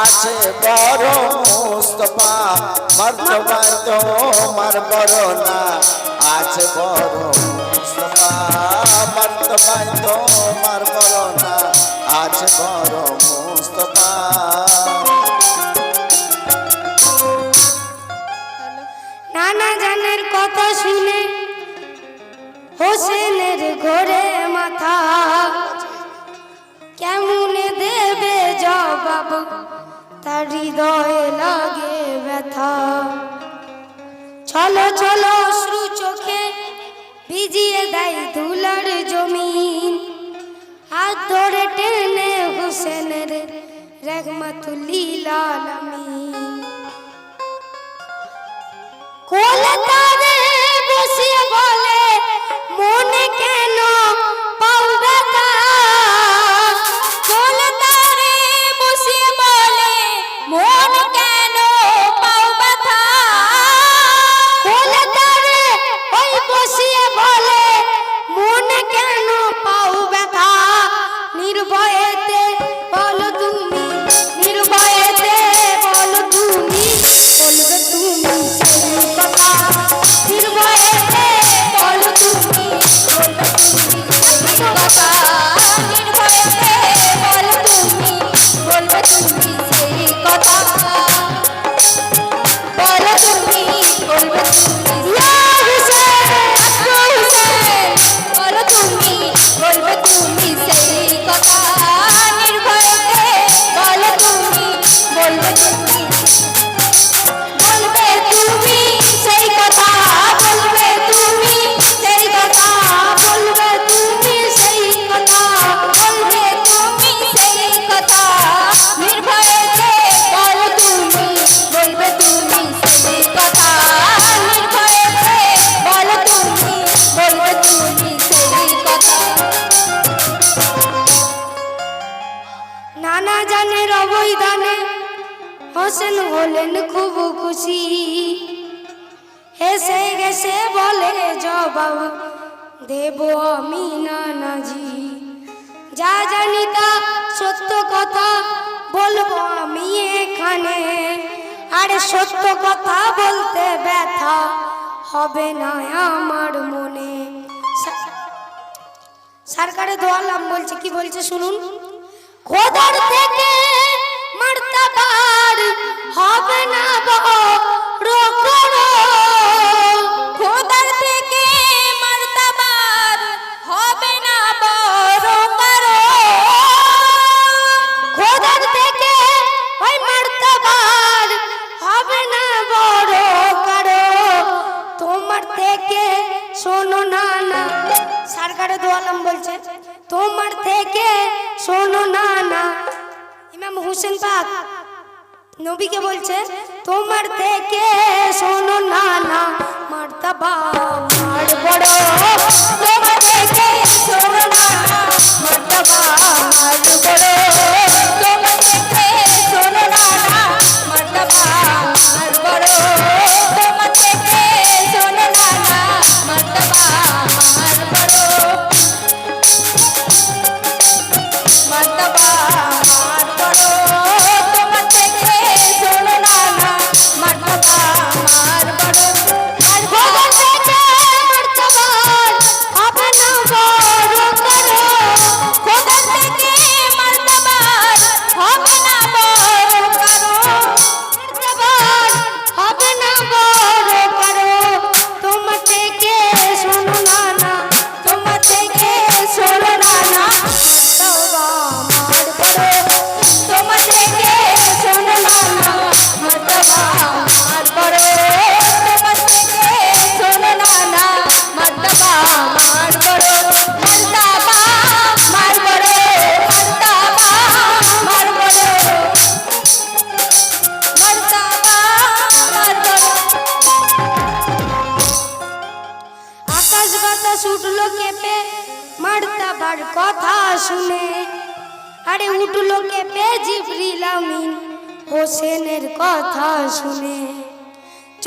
আছে বড় মুস্তফা মর্তবা তোমার বড় না আছে বড় মুস্তফা মর্তবা তোমার বড় না। আছে বড় মুস্তফা। নানা জানের কথা শুনে হোসেনের ঘরে মাথা। কেমনে দেবে জবাব? তার হৃদয়ে লাগে ব্যথা। চলো চলো, অশ্রু চোখে ভিজিয়ে দেয় ধুলার জমিন। হাত ধরে টেনে হোসেনের রেগমাতুল্লিল আলামিন কোলে তারে বসিয়ে বলে জবাব দেব আমি নানাজি যা জানি তা সত্য কথা বলব আমি এখানে। আরে সত্য কথা বলতে ব্যথা হবে না আমার মনে। সরকারে দোয়ালাম বলছে, কি বলছে শুনুন। খোদার থেকে মার্তাবার হবে না বড় সরকারে দোয়ালাম বলছে, তোমার থেকে শোনো না না। ইমাম হোসেন পাক নবীকে বলছে, তোমার থেকে শোনো না না। মারতাবা, মার বড় তোমার থেকে শোনো না মার্তাবা, মার বড়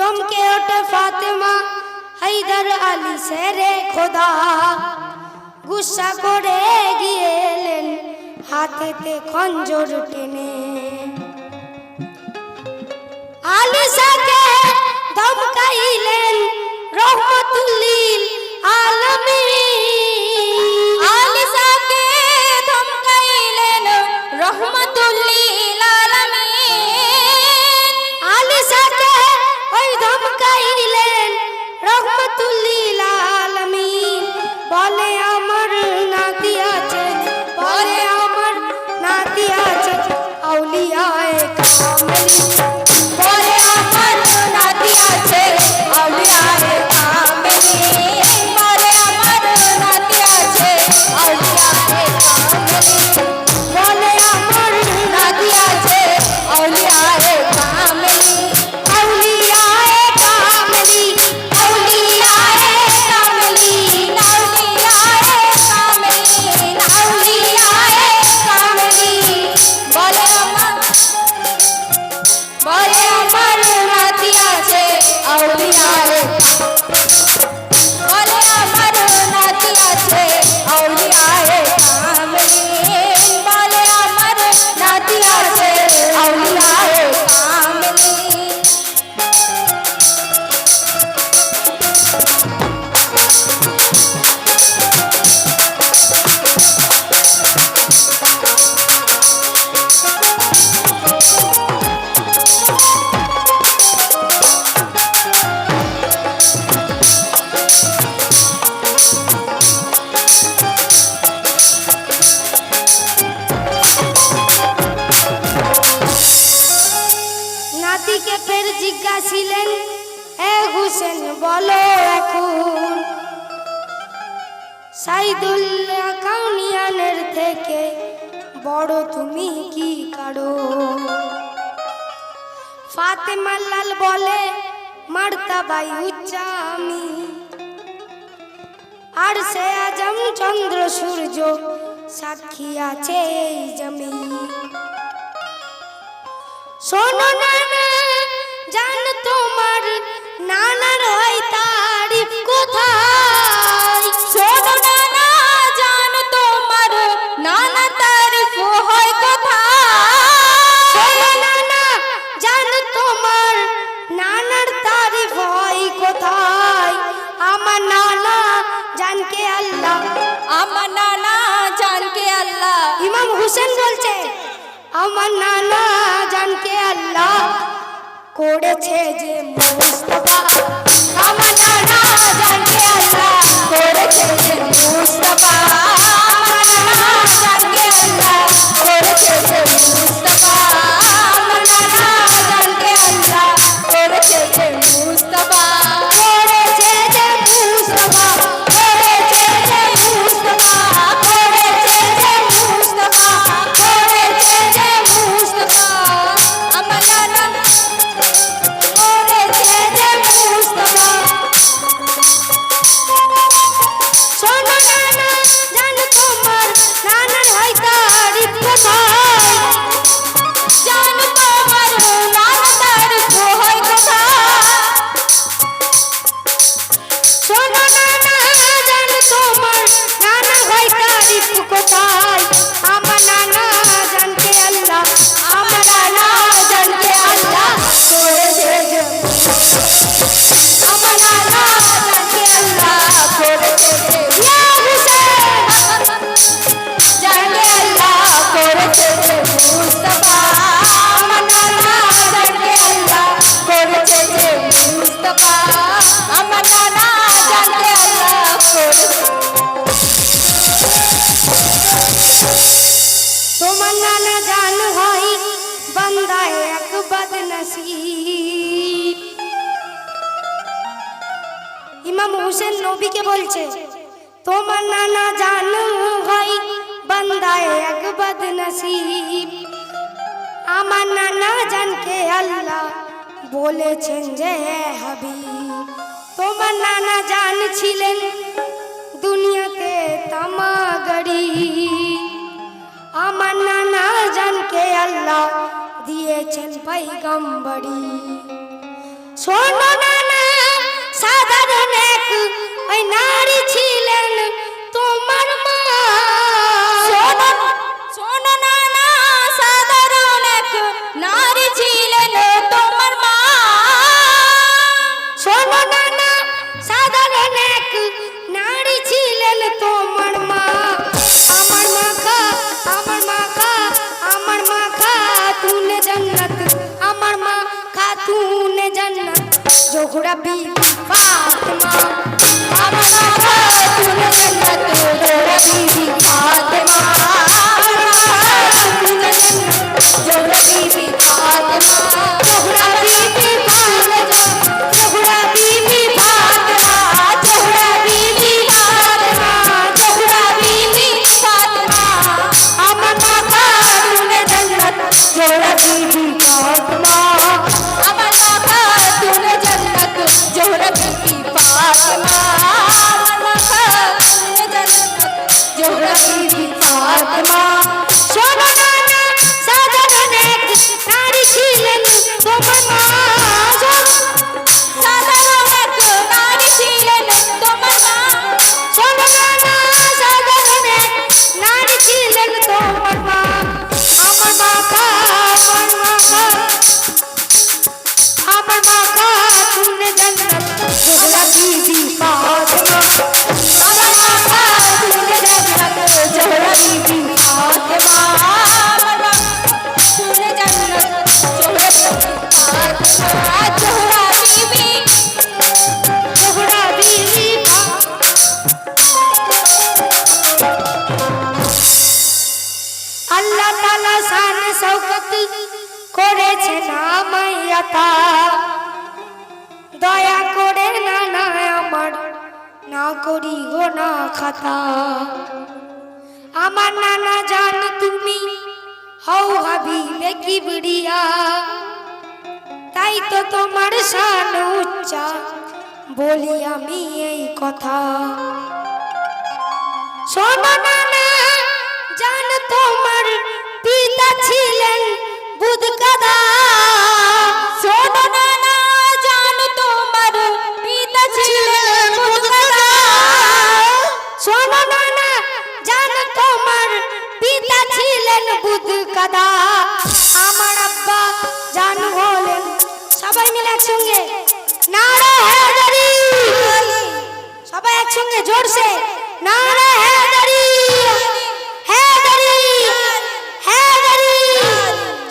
চমকে ওঠে ফাতেমা। হাইদার আলী সেরে খোদা। গুসা করে গিয়ে হাতেতে খঞ্জর টেনে। আলী সাকে ধমকাইলেন, রহমতুল্লিল আলমী থেকে বড় তুমি কি কারও ফাতেমা লাল বলে মারতা বাই উচ্চা আমি আর সে আজম চন্দ্র সূর্য সাক্ষী আছে জমি। শোনো না জান তোমার নানার হয় তারিফ কোথায়? হোসেন বলছে আমার নানা জানকে আল্লাহ করেছে যে মোস্তফা। আমার নানা হাসিন ইমাম হোসেন নবীকে বলছে, তোমার নানা জান হয় বান্দায় এক বদনসিব। আমার নানা জানকে আল্লাহ বলেছেন যে হাবি তোমার নানা জান ছিলেন দুনিয়াতে তামাগাড়ি। আমার নানা জানকে আল্লাহ দিয়েছেন পাইগম্বরি শোনো নানা সাধারণ এক ওই নারী ছিলেন। তোমার জোহরা বিবি ফাতেমা। নারী ছিলেন তোমার মা তালা শান শৌকত করেছেন আমায়াতা দয়া করে না না আমার না করি গো না খাতা। আমার নানা জান তুমি হও হাবিবে কিবরিয়া তাই তো তোমার শান উচ্চা বলি আমি এই কথা। শোনো নানা, জান তোমার পিতা ছিলেন বুধ গাদা শোনো না না, জানো সবাই মিলে একসঙ্গে নারা হেদারি সবাই একসঙ্গে জোরসে নারা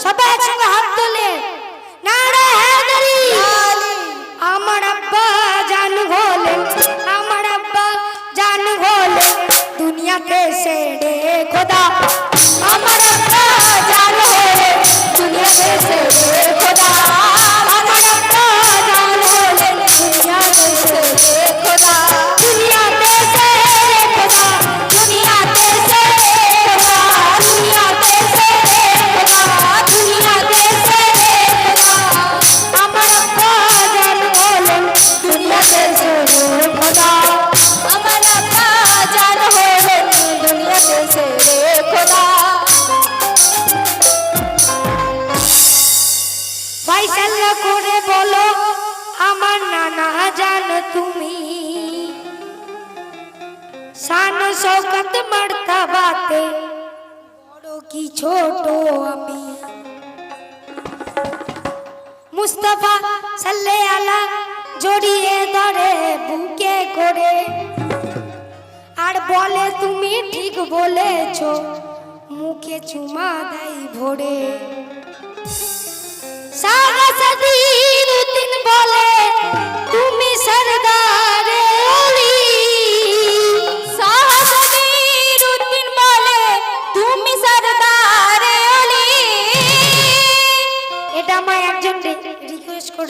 সবাই একসঙ্গে হাত তোলে। আমার আব্বা জান হলেন ফাইসাল্লা করে বলো, আমার নানা জান তুমি। শান শৌকত মর্তবাতে বড় কি ছোট আমি। মুস্তফা সাল্লে আলা জড়িয়ে ধরে, বুকে করে। আর বলে, তুমি ঠিক বলেছ, মুখে চুমা দেয় ভরে।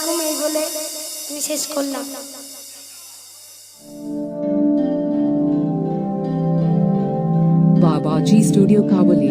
আলাইকুম এই বলে আমি শেষ করলাম। বাবাজি স্টুডিও কাবলি।